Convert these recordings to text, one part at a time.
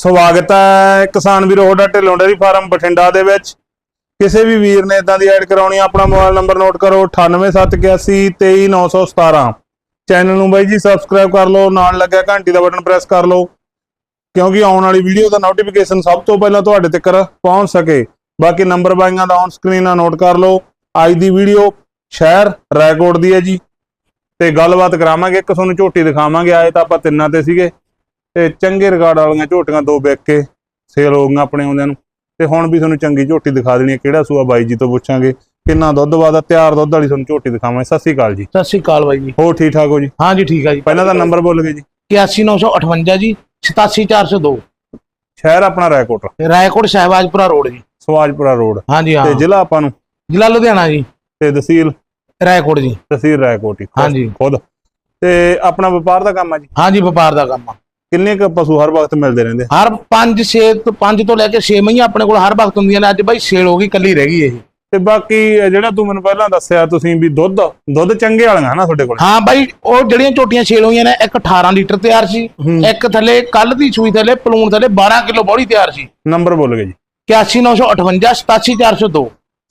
ਸਵਾਗਤ ਹੈ ਕਿਸਾਨ ਵੀਰੋ ਤੁਹਾਡਾ ਢਿੱਲੋਂ ਡੇਅਰੀ ਫਾਰਮ ਬਠਿੰਡਾ ਦੇ ਵਿੱਚ। ਕਿਸੇ ਵੀ ਵੀਰ ਨੇ ਇਦਾਂ ਦੀ ਐਡ ਕਰਾਉਣੀ ਆ, ਆਪਣਾ ਮੋਬਾਈਲ ਨੰਬਰ ਨੋਟ ਕਰੋ 9871823917 ਚੈਨਲ ਨੂੰ ਬਾਈ ਜੀ ਸਬਸਕ੍ਰਾਈਬ ਕਰ ਲਓ ਨਾਲ ਲੱਗਿਆ ਘੰਟੀ ਦਾ ਬਟਨ ਪ੍ਰੈਸ ਕਰ ਲਓ ਕਿਉਂਕਿ ਆਉਣ ਵਾਲੀ ਵੀਡੀਓ ਦਾ ਨੋਟੀਫਿਕੇਸ਼ਨ ਸਭ ਤੋਂ ਪਹਿਲਾਂ ਤੁਹਾਡੇ ਤੱਕ ਪਹੁੰਚ ਸਕੇ। ਬਾਕੀ ਨੰਬਰ ਬਾਈਆਂ ਦਾ ਔਨ ਸਕਰੀਨ ਆ ਨੋਟ ਕਰ ਲਓ। ਅੱਜ ਦੀ ਵੀਡੀਓ ਸ਼ਹਿਰ ਰੈਕੋਰਡ ਦੀ ਹੈ ਜੀ। ਤੇ ਗੱਲਬਾਤ ਕਰਾਵਾਂਗੇ ਇੱਕ ਤੁਹਾਨੂੰ ਝੋਟੀ ਦਿਖਾਵਾਂਗੇ ਆਏ ਤਾਂ ਆਪਾਂ ਤਿੰਨਾਂ ਤੇ ਸੀਗੇ। ਤੇ ਚੰਗੇ ਰਿਕਾਰਡ ਵਾਲੀਆਂ ਝੋਟੀਆਂ ਦੋ ਵਿਕ ਕੇ ਸੇਲ ਹੋ ਗਈਆਂ ਆਪਣੇ ਆਉਂਦਿਆਂ ਨੂੰ। ਤੇ ਹੁਣ ਵੀ ਤੁਹਾਨੂੰ ਚੰਗੀ ਝੋਟੀ ਦਿਖਾ ਦੇਣੀ ਹੈ। ਕਿਹੜਾ ਸੂਆ ਬਾਈ ਜੀ ਤੋਂ ਪੁੱਛਾਂਗੇ। ਕਿੰਨਾ ਦੁੱਧ ਵਾਦਾ ਤਿਆਰ ਦੁੱਧ ਵਾਲੀ ਤੁਹਾਨੂੰ ਝੋਟੀ ਦਿਖਾਵਾਂਗੇ। ਸਤਿ ਸ੍ਰੀ ਅਕਾਲ ਜੀ। ਸਤਿ ਸ਼੍ਰੀ ਅਕਾਲ ਬਾਈ ਜੀ। ਹੋ ਠੀਕ ਠਾਕ ਹੋ ਜੀ? ਹਾਂ ਜੀ ਠੀਕ ਆ ਜੀ। ਪਹਿਲਾਂ ਤਾਂ ਨੰਬਰ ਬੋਲ ਗਏ ਜੀ। 81958 ਜੀ 87402 ਸ਼ਹਿਰ ਆਪਣਾ ਰੈਕੋਟ ਰਾਏਕੋਟ ਸ਼ਹਿਬਾਜ਼ਪੁਰਾ ਰੋਡ ਜੀ। ਸਵਾਜਪੁਰਾ ਰੋਡ। ਹਾਂ ਜੀ ਹਾਂ। ਤੇ ਜ਼ਿਲ੍ਹਾ ਆਪਾਂ ਨੂੰ? ਜ਼ਿਲ੍ਹਾ ਲੁਧਿਆਣਾ ਜੀ। ਤੇ ਤਹਿਸੀਲ? ਰਾਏਕੋਟ ਜੀ। ਤਹਿਸੀਲ ਖੁਦ- ਹਾਂਜੀ। ਖੁਦ। ਤੇ ਆਪਣਾ ਵਪਾਰ ਦਾ ਕੰਮ ਆ ਜੀ? ਹਾਂ ਜੀ ਵਪਾਰ ਦਾ ਕੰਮ ਆ। ਕਿੰਨੇ ਕ ਪਸ਼ੂ ਹਰ ਵਕਤ ਮਿਲਦੇ ਰਹਿੰਦੇ? ਹਰ 5 6 ਤੋਂ 5 ਤੋਂ ਲੈ ਕੇ 6 ਮਹੀਨੇ ਆਪਣੇ ਕੋਲ ਹਰ ਵਕਤ ਹੁੰਦੀਆਂ ਨੇ। ਅੱਜ ਬਾਈ ਸੇਲ ਹੋ ਗਈ ਕੱਲੀ ਰਹਿ ਗਈ ਇਹ। ਤੇ ਬਾਕੀ ਜਿਹੜਾ ਤੂੰ ਮੈਨੂੰ ਪਹਿਲਾਂ ਦੱਸਿਆ ਤੁਸੀਂ ਵੀ ਦੁੱਧ ਦੁੱਧ ਚੰਗੇ ਵਾਲੀਆਂ ਹਨਾ ਤੁਹਾਡੇ ਕੋਲ? ਹਾਂ ਬਾਈ ਉਹ ਜਿਹੜੀਆਂ ਝੋਟੀਆਂ ਸੇਲ ਹੋਈਆਂ ਨੇ ਇੱਕ 18 ਲੀਟਰ ਤਿਆਰ ਸੀ। ਇੱਕ ਥੱਲੇ ਕੱਲ ਦੀ ਸੂਈ ਥੱਲੇ ਪਲੂਣ ਥੱਲੇ 12 ਕਿਲੋ ਬੋੜੀ ਤਿਆਰ ਸੀ। ਨੰਬਰ ਬੋਲ ਗਏ ਜੀ। 81958 87402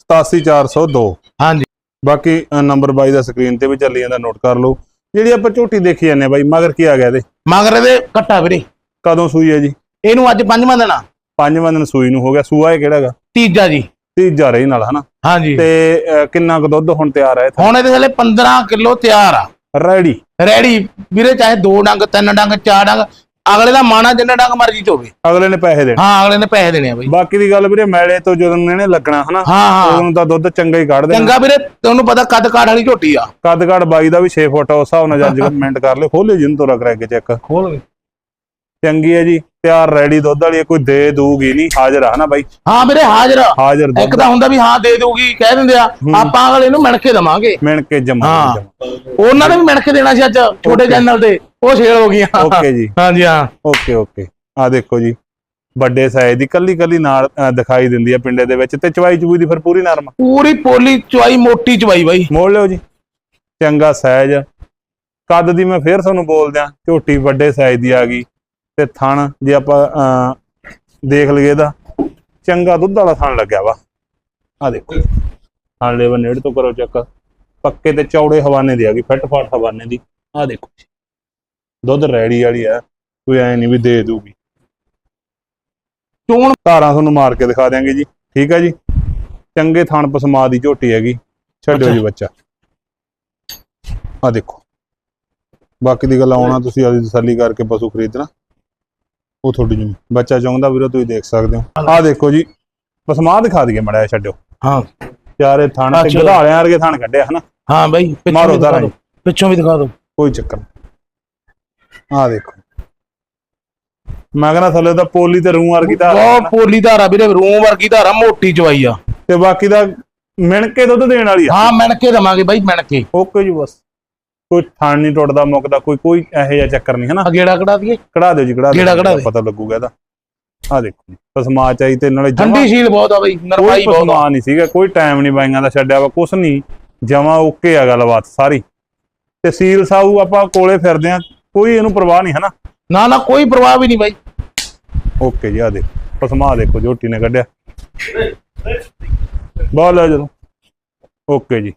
87402 ਹਾਂ ਜੀ ਬਾਕੀ ਨੰਬਰ ਬਾਈ ਦਾ ਸਕਰੀਨ ਤੇ ਵੀ ਚੱਲੀ ਜਾਂਦਾ ਨੋਟ ਕਰ ਲਓ। ਜਿਹੜੀ ਆਪਾਂ ਝੋਟੀ ਦੇਖੀ ਜਾਂਦੇ ਆ ਬਾਈ ਮਗਰ ਕੀ ਆ ਗਿਆ ਇਹਦੇ? ਮਗਰ ਇਹਦੇ ਕੱਟਾ ਵੀਰੇ। ਕਦੋਂ ਸੂਈ ਹੈ ਜੀ? ਇਹਨੂੰ ਅੱਜ ਪੰਜਵਾਂ ਦੇਣਾ ਪੰਜਵਾਂ ਦਿਨ ਸੂਈ ਨੂੰ ਹੋ ਗਿਆ। ਸੂਆ ਇਹ ਕਿਹੜਾਗਾ ਤੀਜਾ ਜੀ। ਤੀਜਾ ਰਹੀ ਨਾਲ ਹਨਾ? ਹਾਂ ਜੀ ਤੇ ਅ, ਕਿੰਨਾ ਕੁ ਦੁੱਧ ਹੁਣ ਤਿਆਰ ਹੈ ਹੁਣ ਇਹਦੇ ਥੱਲੇ 15 ਕਿਲੋ ਤਿਆਰ ਆ। ਰੈਡੀ। ਰੈਡੀ। ਵੀਰੇ ਚਾਹੇ ਦੋ ਡੰਗ ਤਿੰਨ ਡੰਗ ਚਾਰ ਡੰਗ ਅਗਲੇ ਦਾ ਮਾਣਾ ਜਿੰਨਾ ਡੰਗ ਮਰਜ਼ੀ ਚ ਹੋਵੇ ਅਗਲੇ ਨੇ ਪੈਸੇ ਦੇਣੇ। ਹਾਂ ਅਗਲੇ ਨੇ ਪੈਸੇ ਦੇਣੇ ਆ ਬਈ। ਬਾਕੀ ਦੀ ਗੱਲ ਵੀਰੇ ਮੈਲੇ ਤੋਂ ਜਦੋਂ ਇਹਨੇ ਲੱਗਣਾ ਹਨਾ? ਹਾਂ ਹਾਂ। ਉਦੋਂ ਤਾਂ ਦੁੱਧ ਚੰਗਾ ਹੀ ਕੱਢ ਦੇਣਾ ਚੰਗਾ ਵੀਰੇ ਤੁਹਾਨੂੰ ਪਤਾ ਕੱਦ ਕਾਠ ਵਾਲੀ ਝੋਟੀ ਆ। ਕੱਦ ਕਾੜ ਬਾਈ ਦਾ ਵੀ 6 ਫੁੱਟ ਉਸ ਹਿਸਾਬ ਨਾਲ ਜੱਜਮੈਂਟ ਕਰ ਲਿਓ ਖੋਲੇ ਜਿੰਨ ਤੋਰਾ ਕਰਾ ਕੇ ਚੈੱਕ। ਖੋਲ ਚੰਗੀ ਹੈ ਜੀ ਤਿਆਰ ਰੈਡੀ ਦੁੱਧ ਵਾਲੀ ਕੋਈ ਦੇ ਦੂਗੀ ਨਹੀਂ ਹਾਜ਼ਰ ਆ ਹਨਾ ਬਾਈ? ਹਾਂ ਵੀਰੇ ਹਾਜ਼ਰ। ਹਾਜ਼ਰ ਇੱਕ ਤਾਂ ਹੁੰਦਾ ਵੀ ਹਾਂ ਦੇ ਦਊਗੀ ਕਹਿ ਦਿੰਦੇ ਆ ਆਪਾਂ ਅਗਲੇ ਨੂੰ ਮਿਣ ਕੇ ਦਵਾਂਗੇ। ਮਿਣ ਕੇ ਜਮਾ ਹਾਂ। ਉਹਨਾਂ ਨੇ ਵੀ ਮਿਣ ਕੇ ਦੇਣਾ ਸੀ ਅੱਜ ਛੋਟੇ ਚੈਨਲ ਤੇ। ਉਹ ਸੇਲ ਹੋ ਗਈਆਂ। ਓਕੇ ਜੀ। ਹਾਂਜੀ ਹਾਂ। ਓਕੇ ਓਕੇ ਆ ਦੇਖੋ ਜੀ ਵੱਡੇ ਸਾਈਜ਼ ਦੀ ਕੱਲੀ ਕੱਲੀ ਨਾਲ ਦਿਖਾਈ ਦਿੰਦੀ ਹੈ ਪਿੰਡੇ ਦੇ ਵਿੱਚ ਤੇ ਚਵਾਈ ਚੂਈ ਦੀ ਫਿਰ ਪੂਰੀ ਨਰਮ। ਆ। ਪੂਰੀ ਪੋਲੀ ਚਵਾਈ ਮੋਟੀ ਚਵਾਈ ਬਾਈ। ਮੋੜ ਲਿਓ ਜੀ। ਚੰਗਾ ਸਾਈਜ਼ ਕੱਦ ਦੀ ਮੈਂ ਫੇਰ ਤੁਹਾਨੂੰ ਬੋਲ ਦਿਆਂ ਝੋਟੀ ਵੱਡੇ ਸਾਈਜ਼ ਦੀ ਆ ਗਈ ਤੇ ਥਣ ਜੇ ਆਪਾਂ ਦੇਖ ਲਈਏ ਇਹਦਾ ਚੰਗਾ ਦੁੱਧ ਵਾਲਾ ਥਣ ਲੱਗਿਆ ਵਾ। ਆ ਦੇਖੋ ਥਣ ਲੈ ਨੇੜ ਤੋਂ ਕਰੋ ਚੈੱਕ ਪੱਕੇ ਤੇ ਚੌੜੇ ਹਵਾਨੇ ਦੀ ਆ ਗਈ ਫਿੱਟ ਫਾਟ ਹਵਾਨੇ ਦੀ। ਆ ਦੇਖੋ ਜੀ। ਦੁੱਧ ਰੈਡੀ ਵਾਲੀ ਆ ਕੋਈ ਐ ਨਹੀਂ ਵੀ ਦੇ ਦੂਗੀ ਚੋਣ ਧਾਰਾਂ ਤੁਹਾਨੂੰ ਮਾਰ ਕੇ ਦਿਖਾ ਦਿਆਂਗੇ ਜੀ ਠੀਕ ਹੈ ਜੀ? ਚੰਗੇ ਥਣ ਪਸਮਾ ਦੀ ਝੋਟੀ ਹੈਗੀ ਛੱਡਿਓ ਜੀ ਬੱਚਾ। ਆ ਦੇਖੋ। ਬਾਕੀ ਦੀ ਗੱਲ ਆਉਣਾ ਤੁਸੀਂ ਆਪਦੀ ਤਸੱਲੀ ਕਰਕੇ ਪਸ਼ੂ ਖਰੀਦਣਾ। ਉਹ ਤੁਹਾਡੀ ਜਿੰਮੇ ਬੱਚਾ ਚਾਹੁੰਦਾ ਵੀਰੋ ਤੁਸੀਂ ਦੇਖ ਸਕਦੇ ਹੋ। ਆ ਦੇਖੋ ਜੀ ਪਸਮਾ ਦਿਖਾ ਦਈਏ ਮੜਿਆ ਛੱਡਿਓ। ਹਾਂ। ਚਾਰੇ ਥਣ ਤੇ। ਗਧਾਲਿਆਂ ਵਰਗੇ ਥਣ ਕੱਢਿਆ ਹਨਾ? ਹਾਂ ਬਾਈ ਪਿੱਛੋਂ ਮਾਰੋ ਵੀ ਦਿਖਾ ਧਾਰਾਂ। ਪਿੱਛੋਂ ਵੀ ਦਿਖਾ ਦਿਓ। ਕੋਈ ਚੱਕਰ ਨਹੀਂ ਆ ਦੇਖੋ। ਮੈਂ ਕਹਿੰਦਾ ਥੱਲੇ ਤਾਂ ਪੋਲੀ ਤੇ ਰੂਹ ਵਰਗੀ ਧਾਰ ਆ ਬਹੁਤ। ਪੋਲੀ ਧਾਰਾ ਵੀਰੇ ਰੂਮ ਵਰਗੀ ਧਾਰਾ ਮੋਟੀ ਚਵਾਈ ਆ। ਤੇ ਬਾਕੀ ਦਾ ਮਿਣ ਕੇ ਦੁੱਧ ਦੇਣ ਵਾਲੀ ਆ। ਹਾਂ ਮਿਣ ਕੇ ਦਵਾਂਗੇ ਬਾਈ ਮਿਣ ਕੇ ਓਕੇ ਜੀ ਬਸ। ਕੋਈ ਥਣ ਨਹੀਂ ਟੁੱਟਦਾ ਮੁੱਕਦਾ ਕੋਈ ਕੋਈ ਇਹੋ ਜਿਹਾ ਚੱਕਰ ਨਹੀਂ ਹਨਾ? ਅਗੇੜਾ ਕਢਾ ਦਈਏ। ਕਢਾ ਦਿਓ ਜੀ ਕਢਾ ਦਿਓ ਗੇੜਾ ਕਢਾ ਦੇ। ਪਤਾ ਲੱਗੂਗਾ ਇਹਦਾ। ਆ ਦੇਖੋ ਜੀ ਪਸਮਾ ਚਾਈ ਤੇ ਨਾਲੇ ਜਮਾਂ ਠੰਡੀ ਸ਼ੀਲ ਬਹੁਤ ਆ ਬਾਈ ਕੋਈ ਨਰਮਾਈ ਬਹੁਤ ਆ। ਪਸਮਾ ਨਹੀਂ ਸੀਗਾ ਕੋਈ ਟਾਈਮ ਨਹੀਂ ਬਾਈਆਂ ਦਾ ਛੱਡਿਆ ਵਾ ਕੁਛ ਨਹੀਂ। ਜਮਾ ਓਕੇ ਆ ਗੱਲਬਾਤ ਸਾਰੀ। ਤੇ ਸੀਲ ਸਾਊ ਆਪਾਂ ਕੋਲੇ ਫਿਰਦੇ ਆ ਕੋਈ ਇਹਨੂੰ ਪਰਵਾਹ ਨਹੀਂ ਹਨਾ? ਨਾ ਨਾ ਕੋਈ ਪ੍ਰਭਾਵ ਵੀ ਨਹੀਂ ਬਾਈ। ਓਕੇ ਜੀ ਆ ਦੇਖੋ ਪਸਮਾ ਦੇਖੋ ਝੋਟੀ ਨੇ ਕੱਢਿਆ। ਬਹੁਤ ਲੈ ਜਦੋਂ। ਓਕੇ ਜੀ।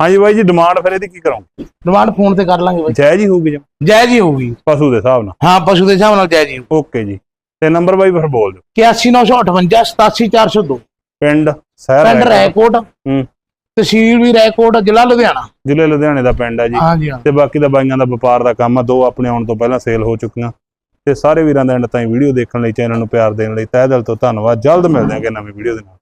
ਹਾਂਜੀ ਬਾਈ ਜੀ ਡਿਮਾਂਡ ਫਿਰ ਇਹਦੀ ਕੀ ਕਰਾਂਗੇ? ਡਿਮਾਂਡ ਫੋਨ ਤੇ ਕਰ ਲਾਂਗੇ ਬਾਈ। ਜਾਇਜ਼ ਹੀ ਹੋਊਗੀ ਜਮ ਜਾਇਜ਼ ਹੀ ਹੋਊਗੀ। ਪਸ਼ੂ ਦੇ ਹਿਸਾਬ ਨਾਲ। ਹਾਂ ਪਸ਼ੂ ਦੇ ਹਿਸਾਬ ਨਾਲ ਜਾਇਜ਼ ਹੀ ਹੋਊ ਓਕੇ ਜੀ। ਤੇ ਨੰਬਰ ਬਾਈ ਫਿਰ ਬੋਲ ਦਿਓ। 81958 87402 ਪਿੰਡ ਸ਼ਹਿਰ ਪਿੰਡ ਰਾਏਕੋਟ। ਰੈਕੋਟ ਹੂੰ। ਤਹਿਸੀਲ ਵੀ ਰੈਕੋਟ ਜ਼ਿਲ੍ਹਾ ਲੁਧਿਆਣਾ। ਜ਼ਿਲ੍ਹੇ ਲੁਧਿਆਣੇ ਦਾ ਪਿੰਡ ਆ ਜੀ। ਹਾਂਜੀ ਹਾਂ ਤੇ ਬਾਕੀ ਦਾ ਬਾਈਆਂ ਦਾ ਵਪਾਰ ਦਾ ਕੰਮ ਆ ਦੋ ਆਪਣੇ ਆਉਣ ਤੋਂ ਪਹਿਲਾਂ ਸੇਲ ਹੋ ਚੁੱਕੀਆਂ। ਤੇ ਸਾਰੇ ਵੀਰਾਂ ਦਾ ਐਂਡ ਤਾਈਂ ਵੀਡੀਓ ਦੇਖਣ ਲਈ ਚੈਨਲ ਨੂੰ ਪਿਆਰ ਦੇਣ ਲਈ ਤਹਿ ਦਿਲ ਤੋਂ ਧੰਨਵਾਦ। ਜਲਦ ਮਿਲਦੇ ਕਿ ਨਵੀਂ ਵੀਡੀਓ ਦੇ ਨਾਲ।